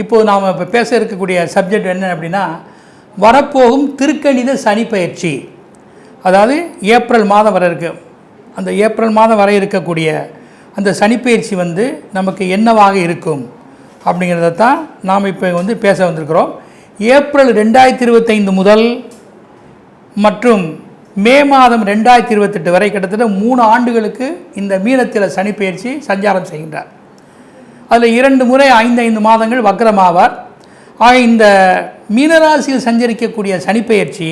இப்போது நாம் இப்போ பேச இருக்கக்கூடிய சப்ஜெக்ட் என்ன அப்படின்னா வரப்போகும் திருக்கணித சனி பயிற்சி. அதாவது ஏப்ரல் மாதம் வர இருக்கு. அந்த ஏப்ரல் மாதம் வர இருக்கக்கூடிய அந்த சனிப்பயிற்சி வந்து நமக்கு என்னவாக இருக்கும் அப்படிங்கிறத தான் நாம் இப்போ வந்து பேச வந்திருக்கிறோம். ஏப்ரல் ரெண்டாயிரத்தி இருபத்தைந்து முதல் மற்றும் மே மாதம் ரெண்டாயிரத்தி இருபத்தெட்டு வரை கிட்டத்தட்ட மூணு ஆண்டுகளுக்கு இந்த மீனத்தில் சனிப்பெயர்ச்சி சஞ்சாரம் செய்கின்றார். அதில் இரண்டு முறை ஐந்து ஐந்து மாதங்கள் வக்ரமாவார் ஆக இந்த மீனராசியில் சஞ்சரிக்கக்கூடிய சனிப்பெயர்ச்சி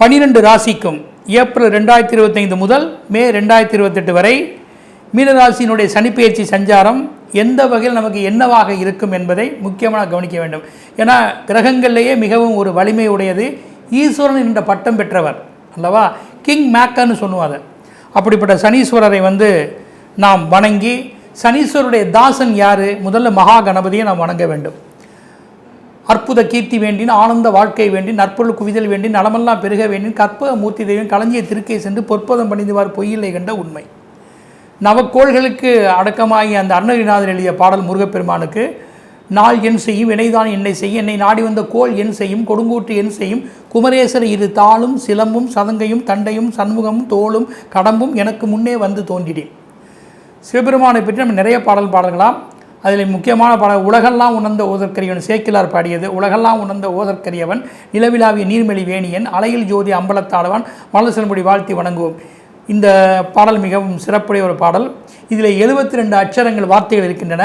பனிரெண்டு ராசிக்கும் ஏப்ரல் ரெண்டாயிரத்தி இருபத்தைந்து முதல் மே ரெண்டாயிரத்தி இருபத்தெட்டு வரை மீனராசியினுடைய சனிப்பெயர்ச்சி சஞ்சாரம் எந்த வகையில் நமக்கு என்னவாக இருக்கும் என்பதை முக்கியமாக கவனிக்க வேண்டும். ஏன்னா கிரகங்கள்லேயே மிகவும் ஒரு வலிமை உடையது ஈஸ்வரன் என்ற பட்டம் பெற்றவர். அல்லவா? கிங் மேக்கன்னு சொல்லுவார். அப்படிப்பட்ட சனீஸ்வரரை வந்து நாம் வணங்கி சனீஸ்வருடைய தாசன் யார்? முதல்ல மகா கணபதியை நாம் வணங்க வேண்டும். அற்புத கீர்த்தி வேண்டின் ஆனந்த வாழ்க்கை வேண்டி நற்பொருள் குவிதல் வேண்டி நலமெல்லாம் பெருக வேண்டின் கற்பக மூர்த்தி தெய்வம் களஞ்சிய திருக்கை சென்று பொற்பதம் பணிந்துவார் பொய்யில்லை கண்ட உண்மை. நவக்கோள்களுக்கு அடக்கமாகி அந்த அருணகிரிநாதர் எழுதிய பாடல் முருகப்பெருமானுக்கு நாள் என் செய்யும் வினைதான் என்னை செய்யும். என்னை நாடி வந்த கோள் என் செய்யும் கொடுங்கூற்று என் செய்யும். குமரேசர் இரு தாளும் சிலம்பும் சதங்கையும் தண்டையும் சண்முகமும் தோளும் கடம்பும் எனக்கு முன்னே வந்து தோன்றினேன் சிவபெருமானை பற்றி நம்ம நிறைய பாடல் பாடலாம். அதில் முக்கியமான பாடல் உலகெல்லாம் உணர்ந்த ஓதற்கரியவன் சேக்கிலார் பாடியது. உலகெல்லாம் உணர்ந்த ஓதற்கரியவன் நிலவிலாவிய நீர்மெளி வேணியன் அலையில் ஜோதி அம்பலத்தாளவன் மலசல்முடி வாழ்த்தி வணங்குவோம். இந்த பாடல் மிகவும் சிறப்புடைய ஒரு பாடல். இதில் எழுபத்தி ரெண்டு அச்சரங்கள் வார்த்தைகள் இருக்கின்றன.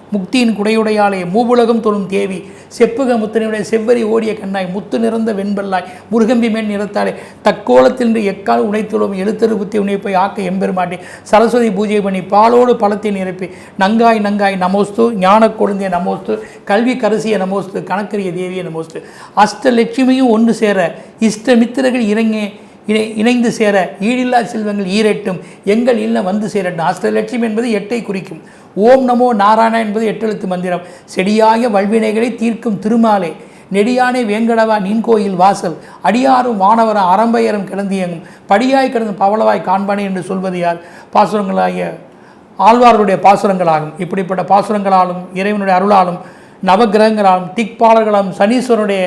முக்தியின் குடையுடையாலே மூவுலகம் தொழும் தேவி. செப்புக முத்தனையுடைய செவ்வரி ஓடிய கண்ணாய் முத்து நிறந்த வெண்பல்லாய் முருகம்பி மேல் நிறத்தாலே தக்கோலத்தில் எக்கால் உடைத்துள்ளோம் எழுத்தரு புத்தி போய் ஆக்க எம்பெருமாட்டி. சரஸ்வதி பூஜை பண்ணி பாலோடு பழத்தை நிரப்பி. நங்காய் நங்காய் நமோஸ்து ஞான கொழுந்திய நமோஸ்து கல்வி கரசிய நமோஸ்து கணக்கரிய தேவிய நமோஸ்து. அஷ்டலட்சுமியும் ஒன்று சேர இஷ்டமித்திரர்கள் இறங்கி இணை இணைந்து சேர ஈடில்லா செல்வங்கள் ஈரெட்டும். எங்கள் இல்லம் வந்து சேரட்டும். அஷ்டலட்சுமி என்பது எட்டை குறிக்கும். ஓம் நமோ நாராயணா என்பது எட்டெழுத்து மந்திரம். செடியாய வல்வினைகளை தீர்க்கும் திருமாலே. நெடியானே வேங்கடவா நின் கோயில் வாசல். அடியாரும் வானவரம் அறம்பயரும் கிடந்தியங்கும் படியாய் கிடந்து பவளவாய் காண்பானே என்று சொல்வது யார்? பாசுரங்களாகிய ஆழ்வார்களுடைய பாசுரங்களாகும். இப்படிப்பட்ட பாசுரங்களாலும் இறைவனுடைய அருளாலும் நவகிரகங்களாலும் திக்பாலர்களாலும் சனீஸ்வரனுடைய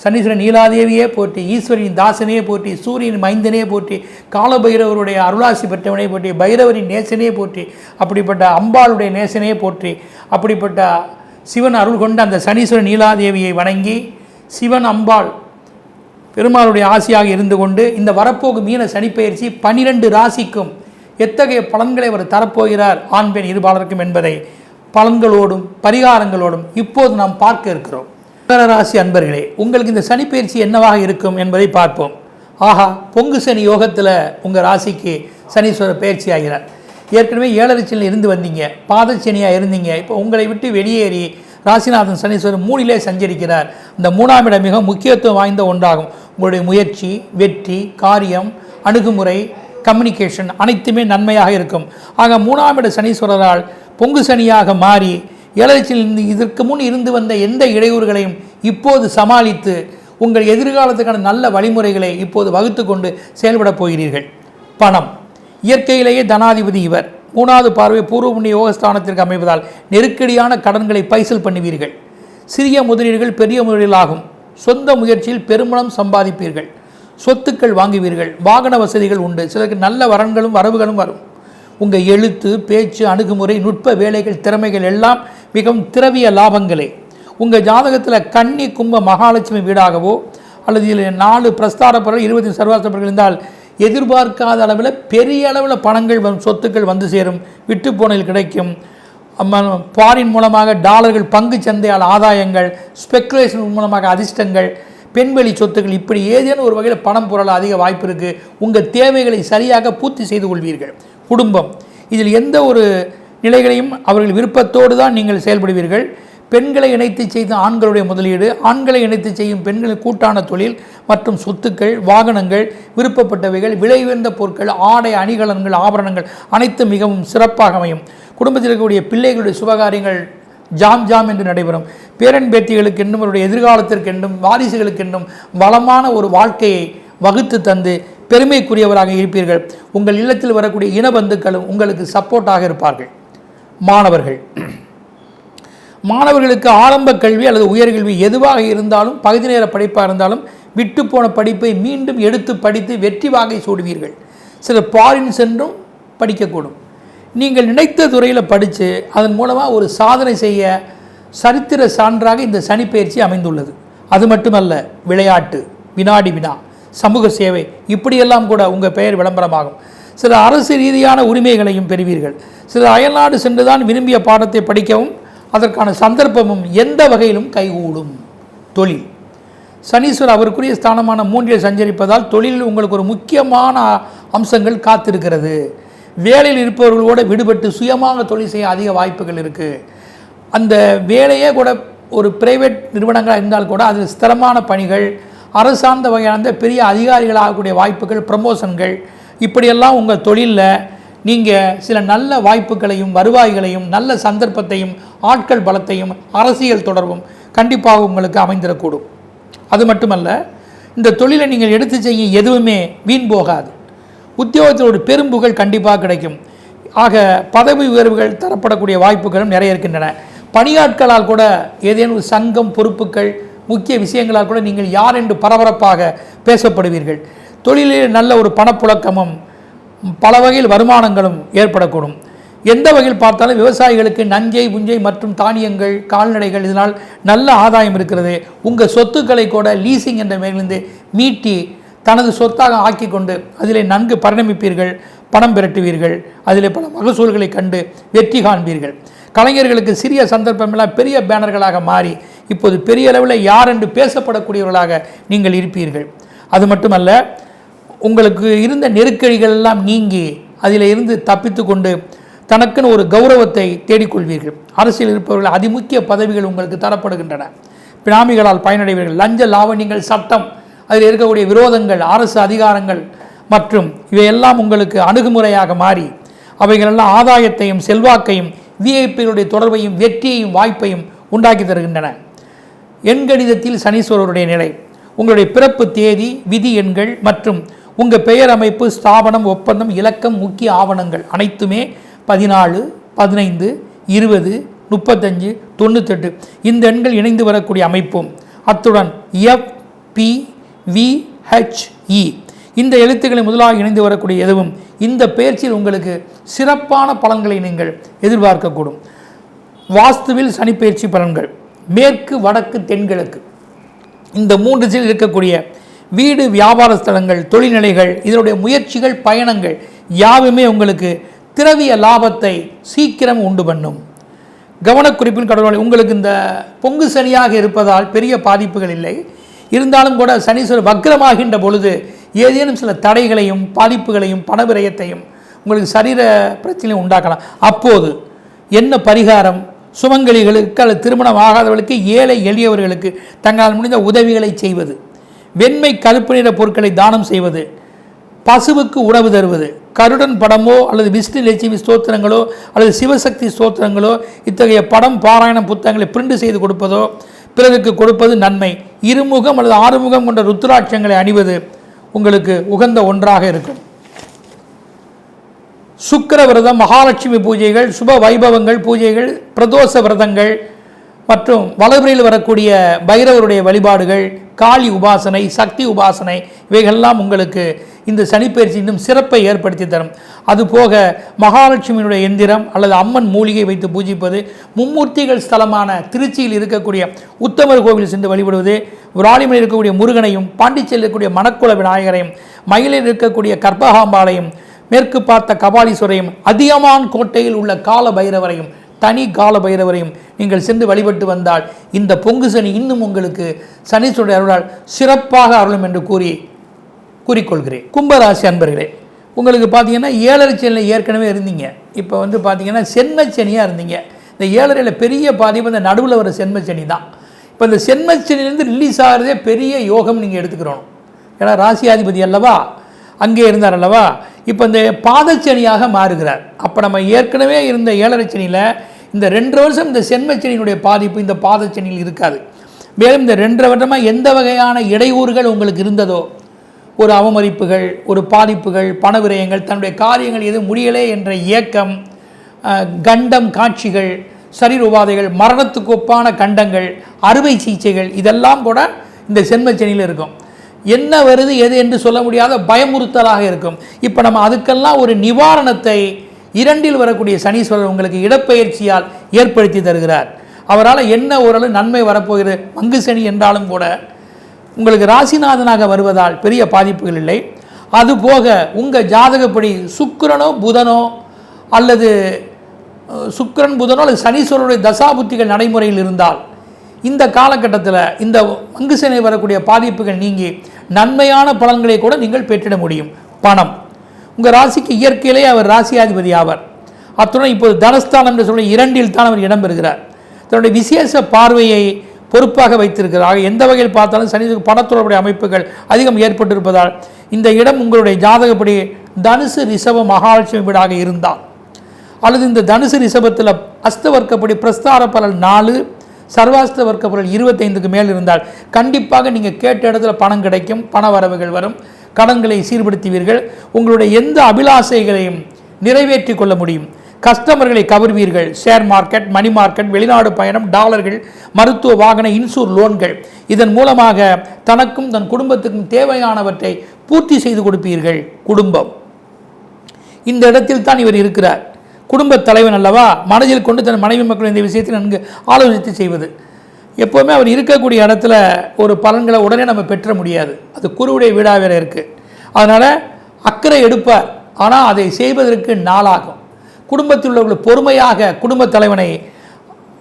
சனீஸ்வரன் நீலாதேவியே போற்றி ஈஸ்வரின் தாசனே போற்றி சூரியன் மைந்தனே போற்றி காலபைரவருடைய அருளாசி பெற்றவனே போற்றி பைரவரின் நேசனே போற்றி அப்படிப்பட்ட அம்பாளுடைய நேசனே போற்றி அப்படிப்பட்ட சிவன் அருள் கொண்ட அந்த சனீஸ்வரன் நீலாதேவியை வணங்கி சிவன் அம்பாள் பெருமாளுடைய ஆசியாக இருந்து கொண்டு இந்த வரப்போக்கு மீன சனிப்பெயர்ச்சி பனிரெண்டு ராசிக்கும் எத்தகைய பலன்களை அவர் தரப்போகிறார் ஆண் பெண் இருபாலருக்கும் என்பதை பலன்களோடும் பரிகாரங்களோடும் இப்போது நாம் பார்க்க இருக்கிறோம். ராசி அன்பர்களே உங்களுக்கு இந்த சனிப்பயிற்சி என்னவாக இருக்கும் என்பதை பார்ப்போம். ஆஹா பொங்கு சனி யோகத்தில் உங்கள் ராசிக்கு சனீஸ்வரர் பயிற்சி ஆகிறார். ஏற்கனவே ஏழரைச்சனில் இருந்து வந்தீங்க பாதச்சனியாக இருந்தீங்க இப்போ உங்களை விட்டு வெளியேறி ராசிநாதன் சனீஸ்வரர் மூணிலே சஞ்சரிக்கிறார். இந்த மூணாம் இடம் மிக முக்கியத்துவம் வாய்ந்த ஒன்றாகும். உங்களுடைய முயற்சி வெற்றி காரியம் அணுகுமுறை கம்யூனிகேஷன் அனைத்துமே நன்மையாக இருக்கும். ஆக மூணாம் இட சனீஸ்வரரால் பொங்கு சனியாக மாறி ஏழரைச்சில் இருந்து இதற்கு முன் இருந்து வந்த எந்த இடையூறுகளையும் இப்போது சமாளித்து உங்கள் எதிர்காலத்துக்கான நல்ல வழிமுறைகளை இப்போது வகுத்து கொண்டு செயல்படப் போகிறீர்கள். பணம். இயற்கையிலேயே தனாதிபதி இவர். மூணாவது பார்வை பூர்வ புண்ணிய யோகஸ்தானத்திற்கு அமைவதால் நெருக்கடியான கடன்களை பைசல் பண்ணுவீர்கள். சிறிய முதலீடுகள் பெரிய முதலீடுகளாகும் சொந்த முயற்சியில் பெருமளம் சம்பாதிப்பீர்கள். சொத்துக்கள் வாங்குவீர்கள். வாகன வசதிகள் உண்டு. சிலருக்கு நல்ல வரன்களும் வரவுகளும் வரும். உங்கள் எழுத்து பேச்சு அணுகுமுறை நுட்ப வேலைகள் திறமைகள் எல்லாம் மிகவும் திரவிய லாபங்களே. உங்கள் ஜாதகத்தில் கன்னி கும்ப மகாலட்சுமி வீடாகவோ அல்லது இதில் நாலு பிரஸ்தார பொருள் இருபத்தி சர்வாஸ்திரங்கள் இருந்தால் எதிர்பார்க்காத அளவில் பெரிய அளவில் பணங்கள் வரும் சொத்துக்கள் வந்து சேரும் விட்டுப்போனில் கிடைக்கும். பாரின் மூலமாக டாலர்கள் பங்கு சந்தையால் ஆதாயங்கள் ஸ்பெக்குலேஷன் மூலமாக அதிர்ஷ்டங்கள் பெண்வெளி சொத்துக்கள் இப்படி ஏதேனும் ஒரு வகையில் பணம் புரள அதிக வாய்ப்பு இருக்குது உங்கள் தேவைகளை சரியாக பூர்த்தி செய்து கொள்வீர்கள். குடும்பம். இதில் எந்த ஒரு நிலைகளையும் அவர்கள் விருப்பத்தோடு தான் நீங்கள் செயல்படுவீர்கள். பெண்களை இணைத்து செய்த ஆண்களுடைய முதலீடு ஆண்களை இணைத்து செய்யும் பெண்களின் கூட்டான தொழில் மற்றும் சொத்துக்கள் வாகனங்கள் விருப்பப்பட்டவைகள் விலை உயர்ந்த பொருட்கள் ஆடை அணிகலன்கள் ஆபரணங்கள் அனைத்தும் மிகவும் சிறப்பாக அமையும். குடும்பத்தில் இருக்கக்கூடிய பிள்ளைகளுடைய சுபகாரியங்கள் ஜாம் ஜாம் என்று நடைபெறும். பேரன் பேத்திகளுக்கென்றும் அவருடைய எதிர்காலத்திற்கென்றும் வாரிசுகளுக்கென்றும் வளமான ஒரு வாழ்க்கையை வகுத்து தந்து பெருமைக்குரியவராக இருப்பீர்கள். உங்கள் இல்லத்தில் வரக்கூடிய இனபந்துக்களும் உங்களுக்கு சப்போர்ட்டாக இருப்பார்கள். மாணவர்கள். மாணவர்களுக்கு ஆரம்ப கல்வி அல்லது உயர்கல்வி எதுவாக இருந்தாலும் பகுதி நேர படிப்பாக இருந்தாலும் விட்டு போன படிப்பை மீண்டும் எடுத்து படித்து வெற்றி வாகை சூடுவீர்கள். சிலர் பாரின் சென்றும் படிக்கக்கூடும். நீங்கள் நினைத்த துறையில் படித்து அதன் மூலமாக ஒரு சாதனை செய்ய சரித்திர சான்றாக இந்த சனிப்பயிற்சி அமைந்துள்ளது. அது மட்டுமல்ல விளையாட்டு வினாடி வினா. சமூக சேவை இப்படியெல்லாம் கூட உங்கள் பெயர் விளம்பரமாகும். சில அரசு ரீதியான உரிமைகளையும் பெறுவீர்கள். சில அயல்நாடு சென்றுதான் விரும்பிய பாடத்தை படிக்கவும் அதற்கான சந்தர்ப்பமும் எந்த வகையிலும் கைகூடும். தொழில். சனீஸ்வர் அவருக்குரிய ஸ்தானமான மூன்றில் சஞ்சரிப்பதால் தொழிலில் உங்களுக்கு ஒரு முக்கியமான அம்சங்கள் காத்திருக்கிறது. வேலையில் இருப்பவர்களோட விடுபட்டு சுயமாக தொழில் செய்ய அதிக வாய்ப்புகள் இருக்குது அந்த வேலையே கூட ஒரு பிரைவேட் நிறுவனங்களாக இருந்தால் கூட அது ஸ்திரமான பணிகள் அரசார்ந்த வகையான பெரிய அதிகாரிகளாகக்கூடிய வாய்ப்புகள் ப்ரமோஷன்கள் இப்படியெல்லாம் உங்கள் தொழிலில் நீங்கள் சில நல்ல வாய்ப்புகளையும் வருவாய்களையும் நல்ல சந்தர்ப்பத்தையும் ஆட்கள் பலத்தையும் அரசியல் தொடர்பும் கண்டிப்பாக உங்களுக்கு அமைந்திடக்கூடும். அது மட்டுமல்ல இந்த தொழிலை நீங்கள் எடுத்து செய்ய எதுவுமே வீண் போகாது. உத்தியோகத்தில் ஒரு பெரும்புகள் கண்டிப்பாக கிடைக்கும். ஆக பதவி உயர்வுகள் தரப்படக்கூடிய வாய்ப்புகளும் நிறைய இருக்கின்றன. பணியாட்களால் கூட ஏதேனும் ஒரு சங்கம் பொறுப்புகள் முக்கிய விஷயங்களால் கூட நீங்கள் யார் என்று பரபரப்பாக பேசப்படுவீர்கள். தொழிலில் நல்ல ஒரு பணப்புழக்கமும் பல வகையில் வருமானங்களும் ஏற்படக்கூடும். எந்த வகையில் பார்த்தாலும் விவசாயிகளுக்கு நஞ்சை புஞ்சை மற்றும் தானியங்கள் கால்நடைகள் இதனால் நல்ல ஆதாயம் இருக்கிறது. உங்கள் சொத்துக்களை கூட லீசிங் என்ற மேலிருந்து மீட்டி தனது சொத்தாக ஆக்கி கொண்டு அதிலே நன்கு பரிணமிப்பீர்கள் பணம் பெரட்டுவீர்கள் அதிலே பல மகசூல்களை கண்டு வெற்றி காண்பீர்கள். கலைஞர்களுக்கு சிறிய சந்தர்ப்பமெல்லாம் பெரிய பேனர்களாக மாறி இப்போது பெரிய அளவில் யார் என்று பேசப்படக்கூடியவர்களாக நீங்கள் இருப்பீர்கள். அது மட்டுமல்ல உங்களுக்கு இருந்த நெருக்கடிகள் எல்லாம் நீங்கி அதில் இருந்து தப்பித்து கொண்டு தனக்குன்னு ஒரு கௌரவத்தை தேடிக்கொள்வீர்கள். அரசியல் இருப்பவர்கள் அதிமுக்கிய பதவிகள் உங்களுக்கு தரப்படுகின்றன. பினாமிகளால் பயனடைவீர்கள். லஞ்ச லாவணியங்கள் சட்டம் அதில் இருக்கக்கூடிய விரோதங்கள் அரசு அதிகாரங்கள் மற்றும் இவையெல்லாம் உங்களுக்கு அணுகுமுறையாக மாறி அவைகளெல்லாம் ஆதாயத்தையும் செல்வாக்கையும் விஐபிகளுடைய தொடர்பையும் வெற்றியையும் வாய்ப்பையும் உண்டாக்கி தருகின்றன. எண்கணிதத்தில் சனீஸ்வரருடைய நிலை உங்களுடைய பிறப்பு தேதி விதி எண்கள் மற்றும் உங்கள் பெயர் அமைப்பு ஸ்தாபனம் ஒப்பந்தம் இலக்கம் முக்கிய ஆவணங்கள் அனைத்துமே பதினாலு பதினைந்து இருபது முப்பத்தஞ்சு தொண்ணூத்தெட்டு. இந்த எண்கள் இணைந்து வரக்கூடிய அமைப்பும் அத்துடன் எஃப் பி வி ஹெச்இ இந்த எழுத்துக்களை முதலாக இணைந்து வரக்கூடிய எதுவும் இந்த பயிற்சியில் உங்களுக்கு சிறப்பான பலன்களை நீங்கள் எதிர்பார்க்கக்கூடும். வாஸ்துவில் சனிப்பயிற்சி பலன்கள். மேற்கு வடக்கு தென்கிழக்கு. இந்த மூன்று திசையில் இருக்கக்கூடிய வீடு வியாபார ஸ்தலங்கள் தொழில்நிலைகள் இதனுடைய முயற்சிகள் பயணங்கள் யாவுமே உங்களுக்கு திரவிய லாபத்தை சீக்கிரம் உண்டு பண்ணும். கவனக்குறிப்பின் கடவுள் உங்களுக்கு இந்த பொங்கு சனியாக இருப்பதால் பெரிய பாதிப்புகள் இல்லை. இருந்தாலும் கூட சனீஸ்வரர் வக்ரமாகின்ற பொழுது ஏதேனும் சில தடைகளையும் பாதிப்புகளையும் பணவிரயத்தையும் உங்களுக்கு சரீர பிரச்சனையும் உண்டாக்கலாம். அப்போது என்ன பரிகாரம்? சுமங்கலிகளுக்கு அல்லது திருமணம் ஆகாதவர்களுக்கு ஏழை எளியவர்களுக்கு தங்களால் முடிந்த உதவிகளை செய்வது வெண்மை கருப்பு நிற பொருட்களை தானம் செய்வது பசுவுக்கு உணவு தருவது கருடன் படமோ அல்லது விஷ்ணு லட்சுமி ஸ்தோத்திரங்களோ அல்லது சிவசக்தி ஸ்தோத்திரங்களோ இத்தகைய படம் பாராயணம் புத்தகங்களை பிரிண்ட் செய்து கொடுப்பதோ பிறருக்கு கொடுப்பது நன்மை. இருமுகம் அல்லது ஆறுமுகம் கொண்ட ருத்ராட்சங்களை அணிவது உங்களுக்கு உகந்த ஒன்றாக இருக்கும். சுக்கர விரதம் மகாலட்சுமி பூஜைகள் சுப வைபவங்கள் பூஜைகள் பிரதோஷ விரதங்கள் மற்றும் வளர்பிறையில் வரக்கூடிய பைரவருடைய வழிபாடுகள் காளி உபாசனை சக்தி உபாசனை இவைகள்லாம் உங்களுக்கு இந்த சனிப்பயிற்சி இன்னும் சிறப்பை ஏற்படுத்தி தரும். அதுபோக மகாலட்சுமியினுடைய எந்திரம் அல்லது அம்மன் மூலிகை வைத்து பூஜிப்பது மும்மூர்த்திகள் ஸ்தலமான திருச்சியில் இருக்கக்கூடிய உத்தமர் கோவில் சென்று வழிபடுவது விராலிமலையில் இருக்கக்கூடிய முருகனையும் பாண்டிச்சேரியில் இருக்கக்கூடிய மணக்குள விநாயகரையும் மயிலில் இருக்கக்கூடிய கற்பகாம்பாளையும் மேற்கு பார்த்த கபாலீஸ்வரையும் அதியமான் கோட்டையில் உள்ள கால பைரவரையும் தனி கால பைரவரையும் நீங்கள் சென்று வழிபட்டு வந்தால் இந்த பொங்கு சனி இன்னும் உங்களுக்கு சனீஸ்வருடைய அருளால் சிறப்பாக அருளும் என்று கூறி கூறிக்கொள்கிறேன். கும்பராசி அன்பர்களே உங்களுக்கு பார்த்தீங்கன்னா ஏழரை சனியில் ஏற்கனவே இருந்தீங்க. இப்போ வந்து பார்த்தீங்கன்னா சென்மச்சனியாக இருந்தீங்க. இந்த ஏழரையில் பெரிய பாதிப்பு இந்த நடுவில் வர சென்மச்சனி தான். இப்போ இந்த சென்மச்சனிலேருந்து ரிலீஸ் ஆகிறதே பெரிய யோகம் நீங்கள் எடுத்துக்கிறோம் ஏன்னா ராசியாதிபதி அல்லவா? அங்கே இருந்தார் அல்லவா? இப்போ இந்த பாதச்சனியாக மாறுகிறார். அப்போ நம்ம ஏற்கனவே இருந்த ஏழரை சனியில் இந்த ரெண்டு வருஷம் இந்த சென்மச்சனியினுடைய பாதிப்பு இந்த பாதச்சனியில் இருக்காது. மேலும் இந்த ரெண்டரை வருடமாக எந்த வகையான இடையூறுகள் உங்களுக்கு இருந்ததோ? ஒரு அவமதிப்புகள் ஒரு பாதிப்புகள் பண விரயங்கள் தன்னுடைய காரியங்கள் எதுவும் முடியலே என்ற இயக்கம் கண்டம் காட்சிகள் சரீர உபாதைகள் மரணத்துக்கு ஒப்பான கண்டங்கள் அறுவை சிகிச்சைகள் இதெல்லாம் கூட இந்த சென்மச்சனியில் இருக்கும். என்ன வருது எது என்று சொல்ல முடியாத பயமுறுத்தலாக இருக்கும். இப்போ நம்ம அதுக்கெல்லாம் ஒரு நிவாரணத்தை இரண்டில் வரக்கூடிய சனீஸ்வரர் உங்களுக்கு இடப்பெயர்ச்சியால் ஏற்படுத்தி தருகிறார். அவரால் என்ன ஓரளவு நன்மை வரப்போகிறது? மங்கு சனி என்றாலும் கூட உங்களுக்கு ராசிநாதனாக வருவதால் பெரிய பாதிப்புகள் இல்லை. அதுபோக உங்கள் ஜாதகப்படி சுக்கிரனோ புதனோ அல்லது சுக்கரன் புதனோ அல்லது சனீஸ்வரனுடைய தசாபுத்திகள் நடைமுறையில் இருந்தால் இந்த காலகட்டத்தில் இந்த மங்கு சனி வரக்கூடிய பாதிப்புகள் நீங்கி நன்மையான பலன்களை கூட நீங்கள் பெற்றிட முடியும். பணம். உங்கள் ராசிக்கு இயற்கையிலே அவர் ராசியாதிபதி ஆவார். அத்துடன் இப்போது தனஸ்தானம் என்று சொல்லி இரண்டில் தான் அவர் இடம்பெறுகிறார் தன்னுடைய விசேஷ பார்வையை பொறுப்பாக வைத்திருக்கிறார். ஆக எந்த வகையில் பார்த்தாலும் சனி பணத்தொடர்புடைய அமைப்புகள் அதிகம் ஏற்பட்டிருப்பதால் இந்த இடம் உங்களுடைய ஜாதகப்படி தனுசு ரிஷப மகாலட்சுமி வீடாக இருந்தால். அல்லது இந்த தனுசு ரிஷபத்தில் அஸ்தவர்க்கப்படி பிரஸ்தார பலன் நாலு சர்வாஸ்த வர்க்க பொருள் இருபத்தைந்துக்கு மேல் இருந்தால் கண்டிப்பாக நீங்கள் கேட்ட இடத்துல பணம் கிடைக்கும் பண வரவுகள் வரும் கடன்களை சீர்படுத்துவீர்கள். உங்களுடைய எந்த அபிலாசைகளையும் நிறைவேற்றி கொள்ள முடியும். கஸ்டமர்களை கவர்வீர்கள். ஷேர் மார்க்கெட் மணி மார்க்கெட் வெளிநாடு பயணம் டாலர்கள் மருத்துவ வாகன இன்சூர் லோன்கள். இதன் மூலமாக தனக்கும் தன் குடும்பத்துக்கும் தேவையானவற்றை பூர்த்தி செய்து கொடுப்பீர்கள் குடும்பம். இந்த இடத்தில் தான் இவர் இருக்கிறார். குடும்பத் தலைவன் அல்லவா? மனதில் கொண்டு தன் மனைவி மக்கள் இந்த விஷயத்தை நன்கு ஆலோசித்து செய்வது. எப்போவுமே அவர் இருக்கக்கூடிய இடத்துல ஒரு பலன்களை உடனே நம்ம பெற்ற முடியாது. அது குருவுடைய வீடாக வேறு இருக்குது அதனால் அக்கறை எடுப்பார். ஆனால் அதை செய்வதற்கு நாளாகும். குடும்பத்தில் உள்ளவர்கள் பொறுமையாக குடும்பத் தலைவனை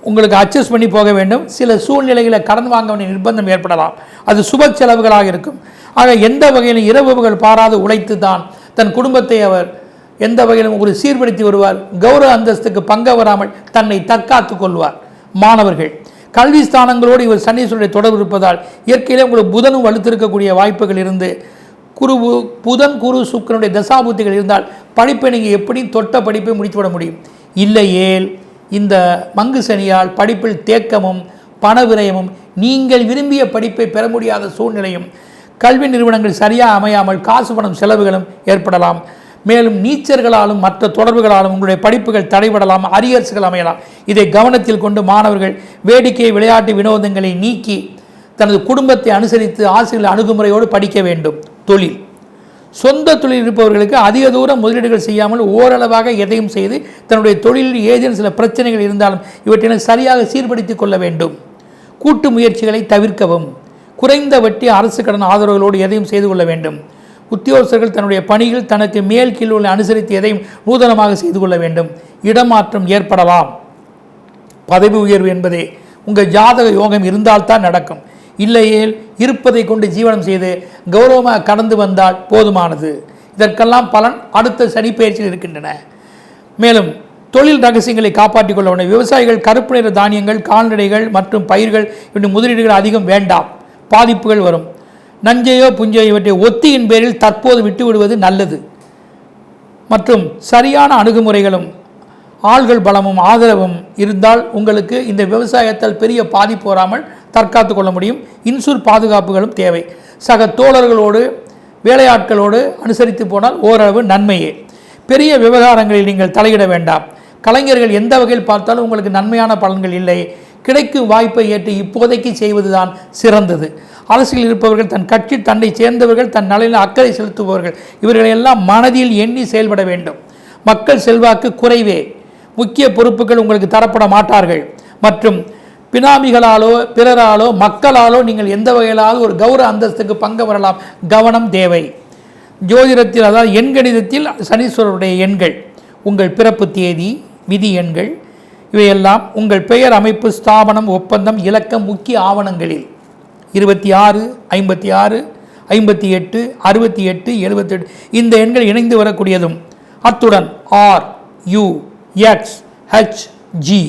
உங்களுக்கு அட்ஜஸ்ட் பண்ணி போக வேண்டும். சில சூழ்நிலைகளை கடன் வாங்க வேண்டிய நிர்பந்தம் ஏற்படலாம். அது சுப செலவுகளாக இருக்கும். ஆக எந்த வகையிலும் இரவுகள் பாராது உழைத்து தான் தன் குடும்பத்தை அவர் எந்த வகையிலும் ஒரு சீர்படுத்தி வருவார். கௌரவ அந்தஸ்துக்கு பங்க வராமல் தன்னை தற்காத்து கொள்வார். மாணவர்கள் கல்வி ஸ்தானங்களோடு இவர் சனீஸ்வரனுடைய தொடர்பு இருப்பதால் இயற்கையிலே உங்களுக்கு புதனும் வலுத்திருக்கக்கூடிய வாய்ப்புகள் இருந்து குரு புதன் குரு சுக்கரனுடைய தசாபுத்திகள் இருந்தால் படிப்பை நீங்கள் எப்படியும் தொட்ட படிப்பை முடித்துவிட முடியும். இல்லையேல் இந்த மங்கு சனியால் படிப்பில் தேக்கமும் பண விரயமும் நீங்கள் விரும்பிய படிப்பை பெற முடியாத சூழ்நிலையும் கல்வி நிறுவனங்கள் சரியாக அமையாமல் காசு பணம் செலவுகளும் ஏற்படலாம். மேலும் நீச்சர்களாலும் மற்ற தொடர்புகளாலும் உங்களுடைய படிப்புகள் தடைபடலாம் அரியர்ஸ்கள் அமையலாம். இதை கவனத்தில் கொண்டு மாணவர்கள் வேடிக்கை விளையாட்டு வினோதங்களை நீக்கி தனது குடும்பத்தை அனுசரித்து ஆசிரியர் அணுகுமுறையோடு படிக்க வேண்டும். தொழில். சொந்த தொழில் இருப்பவர்களுக்கு அதிக தூரம் முதலீடுகள் செய்யாமல் ஓரளவாக எதையும் செய்து தன்னுடைய தொழிலில் ஏதேனும் சில பிரச்சனைகள் இருந்தாலும் இவற்றினை சரியாக சீர்படுத்திக் கொள்ள வேண்டும். கூட்டு முயற்சிகளை தவிர்க்கவும். குறைந்த வட்டி அரசு கடன் ஆதரவுகளோடு எதையும் செய்து கொள்ள வேண்டும். உத்தியோகஸ்தர்கள் தன்னுடைய பணிகள் தனக்கு மேல் கீழ் உள்ள அனுசரித்து எதையும் நூதனமாக செய்து கொள்ள வேண்டும். இடமாற்றம் ஏற்படலாம். பதவி உயர்வு என்பதே உங்கள் ஜாதக யோகம் இருந்தால்தான் நடக்கும். இல்லையேல் இருப்பதை கொண்டு ஜீவனம் செய்து கௌரவமாக கடந்து வந்தால் போதுமானது. இதற்கெல்லாம் பலன் அடுத்த சனிப்பெயர்ச்சியில் இருக்கின்றன. மேலும் தொழில் ரகசியங்களை காப்பாற்றிக் கொள்ள வேண்டும். விவசாயிகள் கருப்பு நிற தானியங்கள் கால்நடைகள் மற்றும் பயிர்கள் இப்படி முதலீடுகள் அதிகம் வேண்டாம். பாதிப்புகள் வரும். நஞ்சையோ புஞ்சையோ இவற்றை ஒத்தியின் பேரில் தற்போது விட்டுவிடுவது நல்லது. மற்றும் சரியான அணுகுமுறைகளும் ஆள்கள் பலமும் ஆதரவும் இருந்தால் உங்களுக்கு இந்த விவசாயத்தால் பெரிய பாதிப்பு வராமல் தற்காத்து கொள்ள முடியும். இன்சூர் பாதுகாப்புகளும் தேவை. சக தோழர்களோடு வேலையாட்களோடு அனுசரித்து போனால் ஓரளவு நன்மையே. பெரிய விவகாரங்களில் நீங்கள் தலையிட வேண்டாம். கலைஞர்கள் எந்த வகையில் பார்த்தாலும் உங்களுக்கு நன்மையான பலன்கள் இல்லை. கிடைக்கும் வாய்ப்பை ஏற்று இப்போதைக்கு செய்வதுதான் சிறந்தது. அரசியல் இருப்பவர்கள் தன் கட்சி தன்னை சேர்ந்தவர்கள் தன் நலனில் அக்கறை செலுத்துபவர்கள் இவர்களையெல்லாம் மனதில் எண்ணி செயல்பட வேண்டும். மக்கள் செல்வாக்கு குறைவே. முக்கிய பொறுப்புகள் உங்களுக்கு தரப்பட மாட்டார்கள். மற்றும் பினாமிகளாலோ பிறராலோ மக்களாலோ நீங்கள் எந்த வகையிலாவது ஒரு கௌரவ அந்தஸ்துக்கு பங்கு வரலாம் கவனம் தேவை. ஜோதிடத்தில் அதாவது எண்கணிதத்தில் சனீஸ்வரருடைய எண்கள். உங்கள் பிறப்பு தேதி விதி எண்கள். இவையெல்லாம் உங்கள் பெயர் அமைப்பு ஸ்தாபனம் ஒப்பந்தம் இலக்கம் முக்கிய ஆவணங்களில். இருபத்தி ஆறு ஐம்பத்தி ஆறு ஐம்பத்தி எட்டு அறுபத்தி எட்டு எழுபத்தெட்டு. இந்த எண்கள் இணைந்து வரக்கூடியதும் அத்துடன் R U X H G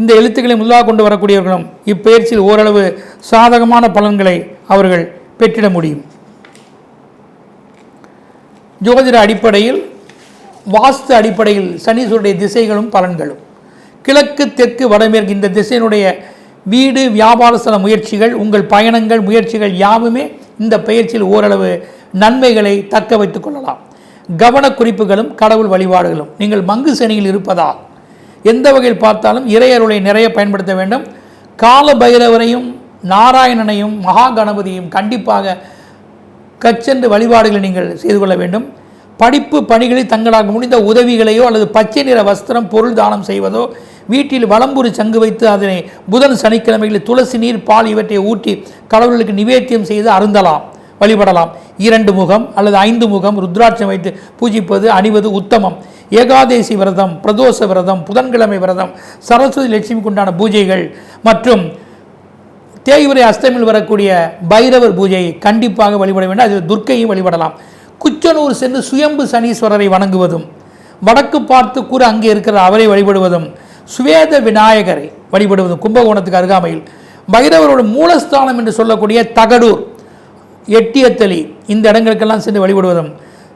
இந்த எழுத்துக்களை முதலாக கொண்டு வரக்கூடியவர்களும் இப்பெயர்ச்சியில் ஓரளவு சாதகமான பலன்களை அவர்கள் பெற்றிட முடியும். ஜோதிட அடிப்படையில் வாஸ்து அடிப்படையில் சனீஸ்வருடைய திசைகளும் பலன்களும். கிழக்கு தெற்கு வடமேற்கு இந்த திசையினுடைய வீடு வியாபார வியாபாரஸ்தல முயற்சிகள் உங்கள் பயணங்கள் முயற்சிகள் யாவுமே இந்த பயிற்சியில் ஓரளவு நன்மைகளை தக்க வைத்துக் கொள்ளலாம். கவனக்குறிப்புகளும் கடவுள் வழிபாடுகளும். நீங்கள் மங்கு சனியில் இருப்பதால் எந்த வகையில் பார்த்தாலும் இறையருளை நிறைய பயன்படுத்த வேண்டும். கால பைரவரையும் நாராயணனையும் மகா கணபதியும் கண்டிப்பாக கச்சென்று வழிபாடுகளை நீங்கள் செய்து கொள்ள வேண்டும். படிப்பு பணிகளில் தங்களால் முடிந்த உதவிகளையோ அல்லது பச்சை நிற வஸ்திரம் பொருள் தானம் செய்வதோ வீட்டில் வலம்புரி சங்கு வைத்து அதனை புதன் சனிக்கிழமைகளில் துளசி நீர் பால் இவற்றை ஊற்றி கடவுளுக்கு நிவேத்தியம் செய்து அருந்தலாம் வழிபடலாம். இரண்டு முகம் அல்லது ஐந்து முகம் ருத்ராட்சம் வைத்து பூஜிப்பது அணிவது உத்தமம். ஏகாதேசி விரதம் பிரதோஷ விரதம் புதன்கிழமை விரதம் சரஸ்வதி லட்சுமிக்கு உண்டான பூஜைகள் மற்றும் தேய்வரை அஸ்தமில் வரக்கூடிய பைரவர் பூஜையை கண்டிப்பாக வழிபட வேண்டும். அது துர்க்கையும் வழிபடலாம். குச்சனூர் சென்று சுயம்பு சனீஸ்வரரை வணங்குவதும் வடக்கு பார்த்து கூற அங்கே இருக்கிற அவரை வழிபடுவதும் சுவேத விநாயகரை வழிபடுவதும் கும்பகோணத்துக்கு அருகாமையில் பைரவரோட மூலஸ்தானம் என்று சொல்லக்கூடிய தகடூர் எட்டியத்தலி இந்த இடங்களுக்கெல்லாம் சென்று வழிபடுவதும்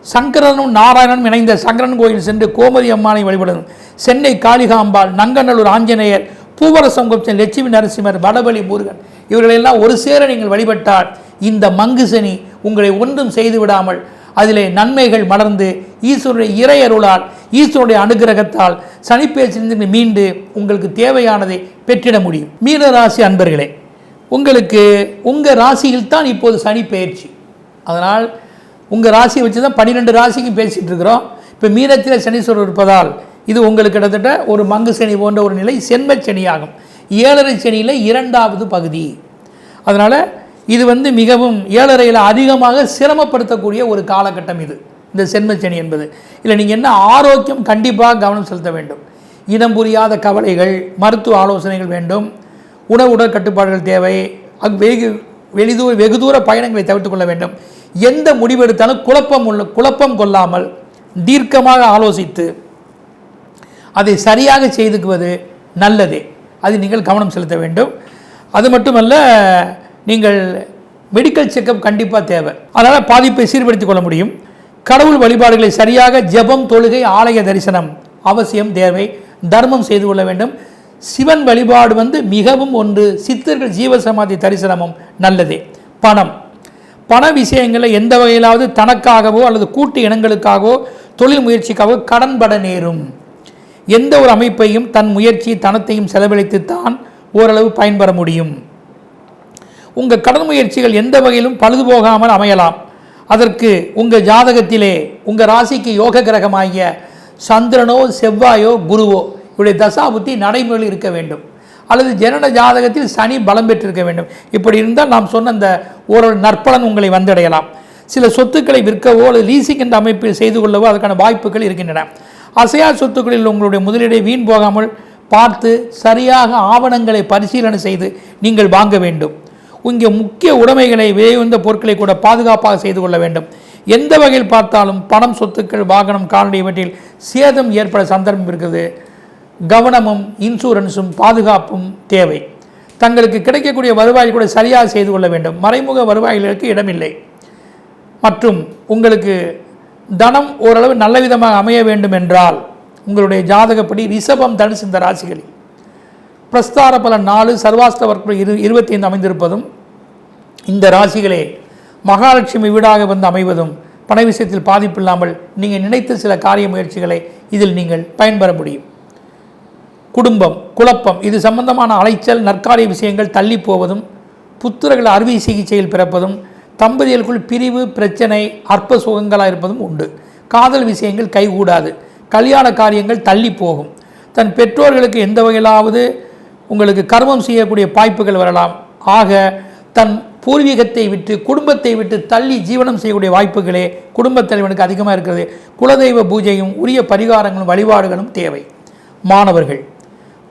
சங்கரனும் நாராயணனும் இணைந்த சங்கரன் கோயில் சென்று கோமதி அம்மானை வழிபடுவதும் சென்னை காளிகாம்பாள் நங்கநல்லூர் ஆஞ்சநேயர் பூவரசம் குப்தன் லட்சுமி நரசிம்மர் வடபலி முருகன் இவர்களெல்லாம் ஒரு சேர நீங்கள் வழிபட்டால் இந்த மங்கு சனி உங்களை ஒன்றும் செய்து விடாமல் அதிலே நன்மைகள் மலர்ந்து ஈஸ்வருடைய இறையருளால் ஈஸ்வருடைய அனுகிரகத்தால் சனிப்பேச்சிலிருந்து மீண்டு உங்களுக்கு தேவையானதை பெற்றிட முடியும். மீன ராசி அன்பர்களே உங்களுக்கு உங்கள் ராசியில் தான் இப்போது சனி பெயர்ச்சி அதனால் உங்கள் ராசியை வச்சு தான் பன்னிரெண்டு ராசிக்கு பேசிகிட்டு இருக்கிறோம். இப்போ மீனத்தில் சனீஸ்வரர் இருப்பதால் இது உங்களுக்கு கிட்டத்தட்ட ஒரு மங்கு சனி போன்ற ஒரு நிலை சென்ம சனியாகும். ஏழரை சனியில் இரண்டாவது பகுதி. அதனால் இது வந்து மிகவும் ஏழரையில் அதிகமாக சிரமப்படுத்தக்கூடிய ஒரு காலகட்டம் இது. இந்த சென்மச்சனி என்பது. இல்லை நீங்கள் என்ன ஆரோக்கியம் கண்டிப்பாக கவனம் செலுத்த வேண்டும். இனம் புரியாத கவலைகள் மருத்துவ ஆலோசனைகள் வேண்டும். உணவு உடல் கட்டுப்பாடுகள் தேவை. அங்கு வெகு வெளிதூர வெகு தூர பயணங்களை தவிர்த்து கொள்ள வேண்டும். எந்த முடிவெடுத்தாலும் குழப்பம் உள்ள குழப்பம் கொள்ளாமல் தீர்க்கமாக ஆலோசித்து அதை சரியாக செய்துக்குவது நல்லதே. அது நீங்கள் கவனம் செலுத்த வேண்டும். அது மட்டுமல்ல நீங்கள் மெடிக்கல் செக்கப் கண்டிப்பாக தேவை. அதனால் பாதிப்பை சீர்படுத்திக் கொள்ள முடியும். கடவுள் வழிபாடுகளை சரியாக ஜெபம் தொழுகை ஆலய தரிசனம் அவசியம் தேவை. தர்மம் செய்து கொள்ள வேண்டும். சிவன் வழிபாடு வந்து மிகவும் ஒன்று சித்தர்கள் ஜீவசமாதி தரிசனமும் நல்லதே. பணம். பண விஷயங்களில் எந்த வகையிலாவது தனக்காகவோ அல்லது கூட்டு இனங்களுக்காகவோ தொழில் முயற்சிக்காகவோ கடன்பட நேரும். எந்த ஒரு அமைப்பையும் தன் முயற்சி தனத்தையும் செலவழித்து தான் ஓரளவு பயன்பெற முடியும். உங்கள் கடன் முயற்சிகள் எந்த வகையிலும் பழுது போகாமல் அமையலாம். அதற்கு உங்கள் ஜாதகத்திலே உங்கள் ராசிக்கு யோக கிரகமாகிய சந்திரனோ செவ்வாயோ குருவோ இவருடைய தசாபுத்தி நடைமுறையில் இருக்க வேண்டும். அல்லது ஜனன ஜாதகத்தில் சனி பலம் பெற்றிருக்க வேண்டும். இப்படி இருந்தால் நாம் சொன்ன அந்த ஒரு நற்பலன் உங்களை வந்தடையலாம். சில சொத்துக்களை விற்கவோ அல்லது லீசிங் என்ற அமைப்பில் செய்து கொள்ளவோ அதற்கான வாய்ப்புகள் இருக்கின்றன. அசையா சொத்துக்களில் உங்களுடைய முதலீடை வீண் போகாமல் பார்த்து சரியாக ஆவணங்களை பரிசீலனை செய்து நீங்கள் வாங்க வேண்டும். இங்கே முக்கிய உடைமைகளை விலையுந்த பொருட்களை கூட பாதுகாப்பாக செய்து கொள்ள வேண்டும். எந்த வகையில் பார்த்தாலும் பணம் சொத்துக்கள் வாகனம் கால்நடை இவற்றில் சேதம் ஏற்பட சந்தர்ப்பம் இருக்குது. கவனமும் இன்சூரன்ஸும் பாதுகாப்பும் தேவை. தங்களுக்கு கிடைக்கக்கூடிய வருவாயில் கூட சரியாக செய்து கொள்ள வேண்டும். மறைமுக வருவாய்களுக்கு இடமில்லை. மற்றும் உங்களுக்கு தனம் ஓரளவு நல்ல விதமாக அமைய வேண்டும் என்றால் உங்களுடைய ஜாதகப்படி ரிஷபம் தனுசு இந்த ராசிகளில். பிரஸ்தார பலன் நாலு சர்வாஸ்தவர்கள் இரு இருபத்தி ஐந்து அமைந்திருப்பதும் இந்த ராசிகளே மகாலட்சுமி வீடாக வந்து அமைவதும் பண விஷயத்தில் பாதிப்பில்லாமல் நீங்கள் நினைத்த சில காரிய முயற்சிகளை இதில் நீங்கள் பயன்பெற முடியும். குடும்பம் குழப்பம் இது சம்பந்தமான அலைச்சல் நற்காரிய விஷயங்கள் தள்ளி போவதும் புத்திரர்கள் அறுவை சிகிச்சையில் பிறப்பதும் தம்பதிகளுக்குள் பிரிவு பிரச்சனை அற்ப சுகங்களாக இருப்பதும் உண்டு. காதல் விஷயங்கள் கைகூடாது. கல்யாண காரியங்கள் தள்ளி போகும். தன் பெற்றோர்களுக்கு எந்த வகையிலாவது உங்களுக்கு கர்மம் செய்யக்கூடிய வாய்ப்புகள் வரலாம். ஆக தன் பூர்வீகத்தை விட்டு குடும்பத்தை விட்டு தள்ளி ஜீவனம் செய்யக்கூடிய வாய்ப்புகளே குடும்பத் தலைவனுக்கு அதிகமாக இருக்கிறது. குலதெய்வ பூஜையும் உரிய பரிகாரங்களும் வழிபாடுகளும் தேவை. மாணவர்கள்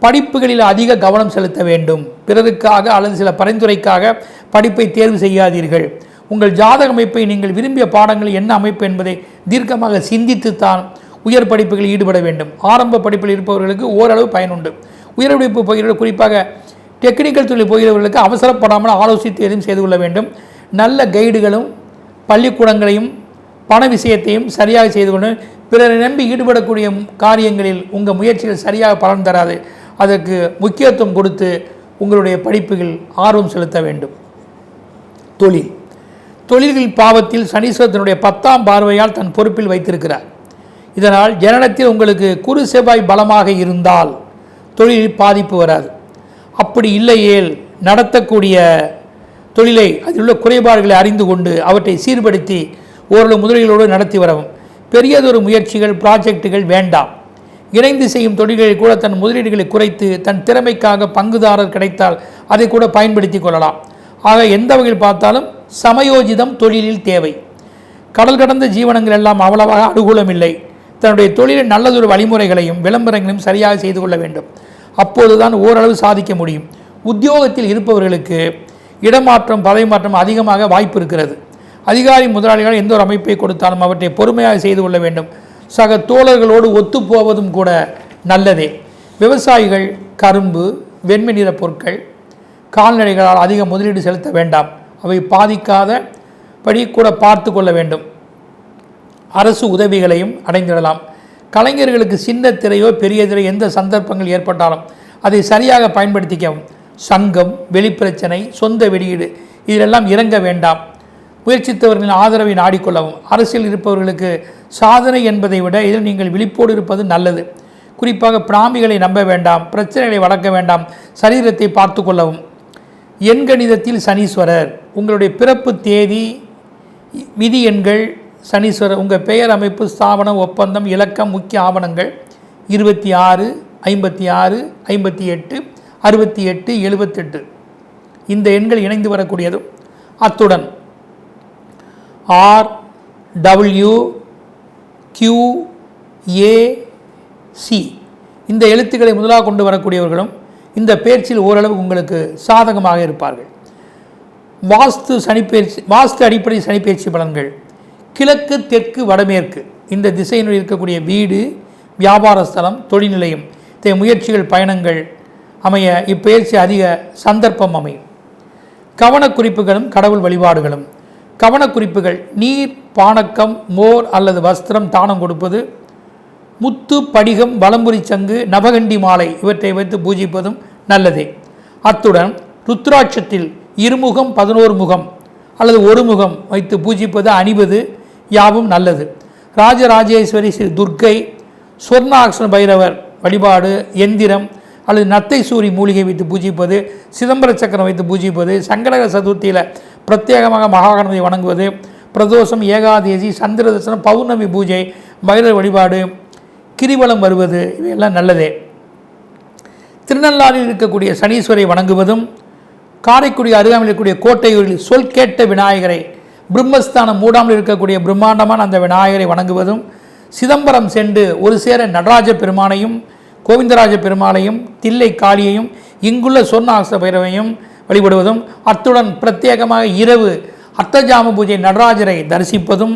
படிப்புகளில் அதிக கவனம் செலுத்த வேண்டும். பிறருக்காக அல்லது சில பரிந்துரைக்காக படிப்பை தேர்வு செய்யாதீர்கள். உங்கள் ஜாதக அமைப்பை நீங்கள் விரும்பிய பாடங்கள் என்ன அமைப்பு என்பதை தீர்க்கமாக சிந்தித்து தான் உயர் படிப்புகளில் ஈடுபட வேண்டும். ஆரம்ப படிப்பில் இருப்பவர்களுக்கு ஓரளவு பயனுண்டு. உயிரிழப்பு போகிறவர்கள் குறிப்பாக டெக்னிக்கல் தொழில் போகிறவர்களுக்கு அவசரப்படாமல் ஆலோசித்து எதுவும் செய்து கொள்ள வேண்டும். நல்ல கைடுகளும் பள்ளிக்கூடங்களையும் பண விஷயத்தையும் சரியாக செய்து கொண்டு பிறரை நம்பி ஈடுபடக்கூடிய காரியங்களில் உங்கள் முயற்சிகள் சரியாக பலன் தராது. அதற்கு முக்கியத்துவம் கொடுத்து உங்களுடைய படிப்புகள் ஆர்வம் செலுத்த வேண்டும். தொழில். தொழில்கள் பாவத்தில் சனீஸ்வரத்தினுடைய பத்தாம் பார்வையால் தன் பொறுப்பில் வைத்திருக்கிறார். இதனால் ஜனனத்தில் உங்களுக்கு குரு செவ்வாய் பலமாக இருந்தால் தொழிலில் பாதிப்பு வராது. அப்படி இல்லையேல் நடத்தக்கூடிய தொழிலை அதில் உள்ள குறைபாடுகளை அறிந்து கொண்டு அவற்றை சீர்படுத்தி ஓரளவு முதலீடுகளோடு நடத்தி வரவும். பெரியதொரு முயற்சிகள் ப்ராஜெக்டுகள் வேண்டாம். இணைந்து செய்யும் தொழில்களில் கூட தன் முதலீடுகளை குறைத்து தன் திறமைக்காக பங்குதாரர் கிடைத்தால் அதை கூட பயன்படுத்தி கொள்ளலாம். ஆக எந்த வகையில் பார்த்தாலும் சமயோஜிதம் தொழிலில் தேவை. கடல் கடந்த ஜீவனங்கள் எல்லாம் அவ்வளவாக அனுகூலமில்லை. தன்னுடைய தொழிலில் நல்லதொரு வழிமுறைகளையும் விளம்பரங்களையும் சரியாக செய்து கொள்ள வேண்டும். அப்போதுதான் ஓரளவு சாதிக்க முடியும். உத்தியோகத்தில் இருப்பவர்களுக்கு இடமாற்றம் பதவிமாற்றம் அதிகமாக வாய்ப்பு இருக்கிறது. அதிகாரி முதலாளிகள் எந்த ஒரு அமைப்பை கொடுத்தாலும் அவற்றை பொறுமையாக செய்து கொள்ள வேண்டும். சக தோழர்களோடு ஒத்துப்போவதும் கூட நல்லதே. விவசாயிகள் கரும்பு வெண்மை நிற பொருட்கள் கால்நடைகளால் அதிக முதலீடு செலுத்த வேண்டாம். அவை பாதிக்காத படி கூட பார்த்து கொள்ள வேண்டும். அரசு உதவிகளையும் அடைந்திடலாம். கலைஞர்களுக்கு சின்ன திரையோ பெரிய திரை எந்த சந்தர்ப்பங்கள் ஏற்பட்டாலும் அதை சரியாக பயன்படுத்திக்கவும். சங்கம் வெளிப்பிரச்சனை சொந்த வெளியீடு இதிலெல்லாம் இறங்க வேண்டாம். முயற்சித்தவர்களின் ஆதரவை நாடிக்கொள்ளவும். அரசியல் இருப்பவர்களுக்கு சாதனை என்பதை விட இதில் நீங்கள் விழிப்போடு இருப்பது நல்லது. குறிப்பாக பிராமிகளை நம்ப வேண்டாம் பிரச்சனைகளை வளர்க்க வேண்டாம் சரீரத்தை பார்த்து கொள்ளவும். எண்கணிதத்தில் சனீஸ்வரர் உங்களுடைய பிறப்பு தேதி விதி எண்கள் சனீஸ்வரர் உங்கள் பெயர் அமைப்பு ஸ்தாபனம் ஒப்பந்தம் இலக்கம் முக்கிய ஆவணங்கள் இருபத்தி ஆறு ஐம்பத்தி ஆறு ஐம்பத்தி எட்டு அறுபத்தி எட்டு எழுபத்தெட்டு. இந்த எண்கள் இணைந்து வரக்கூடியதும் அத்துடன் R W Q A C இந்த எழுத்துக்களை முதலாக கொண்டு வரக்கூடியவர்களும் இந்த பேச்சில் ஓரளவு உங்களுக்கு சாதகமாக இருப்பார்கள். வாஸ்து சனிப்பெயர்ச்சி வாஸ்து அடிப்படை சனிப்பெயர்ச்சி பலன்கள். கிழக்கு தெற்கு வடமேற்கு. இந்த திசையில் இருக்கக்கூடிய வீடு வியாபார ஸ்தலம் தொழில் நிலையம் இத்தகைய முயற்சிகள் பயணங்கள் அமைய இப்பெயர்ச்சி அதிக சந்தர்ப்பம் அமையும். கவனக்குறிப்புகளும் கடவுள் வழிபாடுகளும். கவனக்குறிப்புகள் நீர் பானக்கம் மோர் அல்லது வஸ்திரம் தானம் கொடுப்பது. முத்து படிகம் வலம்புரி சங்கு நவகண்டி மாலை இவற்றை வைத்து பூஜிப்பதும் நல்லதே. அத்துடன் ருத்ராட்சத்தில் இருமுகம் பதினோரு முகம் அல்லது ஒரு முகம் வைத்து பூஜிப்பது அணிவது யாவும் நல்லது. ராஜராஜேஸ்வரி ஸ்ரீ துர்க்கை சொர்ணாக்ஷன பைரவர் வழிபாடு எந்திரம் அல்லது நத்தை சூரி மூலிகை வைத்து பூஜிப்பது சிதம்பர சக்கரம் வைத்து பூஜிப்பது சங்கடக சதுர்த்தியில் பிரத்யேகமாக மகாகணத்தை வணங்குவது பிரதோஷம் ஏகாதேசி சந்திர தரிசனம் பௌர்ணமி பூஜை பைரவர் வழிபாடு கிரிவலம் வருவது இவையெல்லாம் நல்லதே. திருநள்ளாறில் இருக்கக்கூடிய சனீஸ்வரை வணங்குவதும் காரைக்குடி அருகாமையில் இருக்கக்கூடிய கோட்டையூரில் சொல் கேட்ட விநாயகரை பிரம்மஸ்தானம் மூடாமல் இருக்கக்கூடிய பிரம்மாண்டமான அந்த விநாயகரை வணங்குவதும் சிதம்பரம் சென்று ஒரு சேர நடராஜ பெருமானையும் கோவிந்தராஜ பெருமாளையும் தில்லை காளியையும் இங்குள்ள சொர்ணாச பைரவையும் வழிபடுவதும் அத்துடன் பிரத்யேகமாக இரவு அர்த்தஜாம பூஜை நடராஜரை தரிசிப்பதும்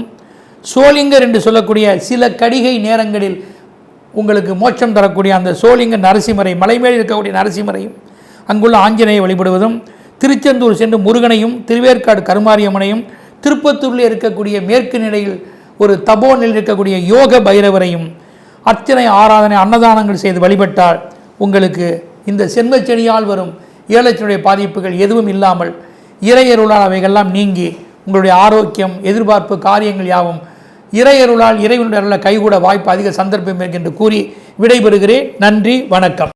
சோலிங்கர் என்று சொல்லக்கூடிய சில கடிகை நேரங்களில் உங்களுக்கு மோட்சம் தரக்கூடிய அந்த சோலிங்கர் நரசிம்மரை மலைமேல் இருக்கக்கூடிய நரசிம்மரையும் அங்குள்ள ஆஞ்சநேயை வழிபடுவதும் திருச்செந்தூர் சென்று முருகனையும் திருவேற்காடு கருமாரியம்மனையும் திருப்பத்தூரில் இருக்கக்கூடிய மேற்கு நிலையில் ஒரு தபோனில் இருக்கக்கூடிய யோக பைரவரையும் அர்ச்சனை ஆராதனை அன்னதானங்கள் செய்து வழிபட்டால் உங்களுக்கு இந்த செல்வச்செடியால் வரும் ஏலச்சனுடைய பாதிப்புகள் எதுவும் இல்லாமல் இறையருளால் அவைகள்லாம் நீங்கி உங்களுடைய ஆரோக்கியம் எதிர்பார்ப்பு காரியங்கள் யாவும் இறையருளால் இறைவனுடைய கைகூட வாய்ப்பு அதிக சந்தர்ப்பம் என்று கூறி விடைபெறுகிறேன். நன்றி வணக்கம்.